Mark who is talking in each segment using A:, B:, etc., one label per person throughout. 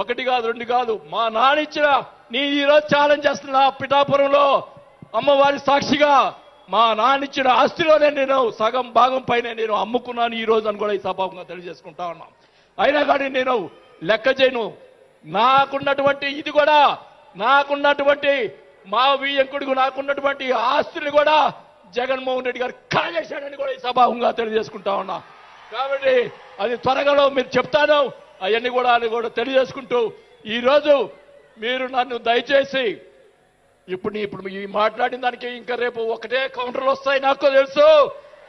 A: ఒకటి కాదు రెండు కాదు. మా నాన్న ఇచ్చిన నీ ఈరోజు ఛాలెంజ్ చేస్తున్నా పిఠాపురంలో అమ్మవారి సాక్షిగా మా నానిచ్చిన ఆస్తిలోనే నేను సగం భాగం పైన నేను అమ్ముకున్నాను ఈ రోజు అని కూడా ఈ సభాముగా తెలియజేసుకుంటా ఉన్నాం. అయినా కానీ నేను లెక్క చేయను. నాకున్నటువంటి ఇది కూడా నాకున్నటువంటి మా వియంకుడికి నాకున్నటువంటి ఆస్తులు కూడా జగన్మోహన్ రెడ్డి గారు కాజేశాడని కూడా ఈ సభాముగా తెలియజేసుకుంటా ఉన్నా. కాబట్టి అది త్వరగాలో మీరు చెప్తాను. అవన్నీ కూడా అని కూడా తెలియజేసుకుంటూ ఈరోజు మీరు నన్ను దయచేసి ఇప్పుడు ఇప్పుడు ఈ మాట్లాడిన దానికి ఇంకా రేపు ఒకటే కౌంటర్లు వస్తాయి నాకు తెలుసు.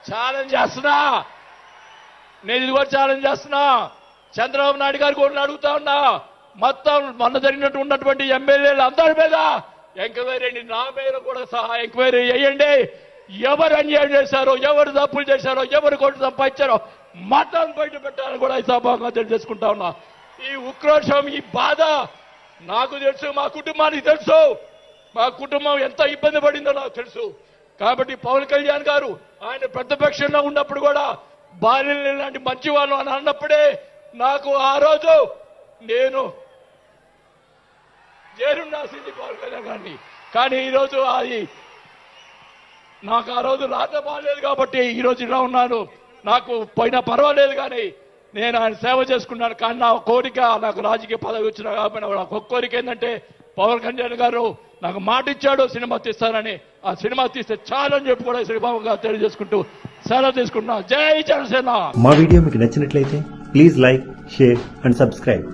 A: ఛాలెంజ్ చేస్తున్నా. నేను ఇది కూడా ఛాలెంజ్ చేస్తున్నా. చంద్రబాబు నాయుడు గారు కూడా అడుగుతా ఉన్నా. మొత్తం మొన్న జరిగినట్టు ఉన్నటువంటి ఎమ్మెల్యేలు అందరి మీద ఎంక్వైరీ అండి నా మీద కూడా సహా ఎంక్వైరీ చేయండి. ఎవరు అన్యాయం చేశారో ఎవరు తప్పులు చేశారో ఎవరు కొట్టు సంపాదించారో మతం బయట పెట్టాలని కూడా ఈ సభాగా తెలియజేసుకుంటా ఉన్నా. ఈ ఉక్రోషం ఈ బాధ నాకు తెలుసు మా కుటుంబానికి తెలుసు. మా కుటుంబం ఎంత ఇబ్బంది పడిందో నాకు తెలుసు. కాబట్టి పవన్ కళ్యాణ్ గారు ఆయన ప్రతిపక్షంలో ఉన్నప్పుడు కూడా బాల్యం లాంటి మంచి వాళ్ళు అని అన్నప్పుడే నాకు ఆ రోజు నేను చేరుండాల్సింది పవన్ కళ్యాణ్ గారిని. కానీ ఈరోజు అది నాకు ఆ రోజు రాత బాగాలేదు కాబట్టి ఈ రోజు ఇలా ఉన్నాను. నాకు పోయినా పర్వాలేదు కానీ నేను ఆయన సేవ చేసుకున్నాను. కానీ నా కోరిక నాకు రాజకీయ పదవి వచ్చినా కాబట్టి నాకు ఒక కోరిక ఏంటంటే పవన్ కళ్యాణ్ గారు నాకు మాట ఇచ్చాడు సినిమా తీస్తానని ఆ సినిమా తీస్తే చాలని చెప్పి కూడా శ్రీబాబు తెలియజేసుకుంటూ సెలవు తీసుకుంటున్నా. జై జనసేన!
B: మా వీడియో మీకు నచ్చినట్లయితే please like share and subscribe.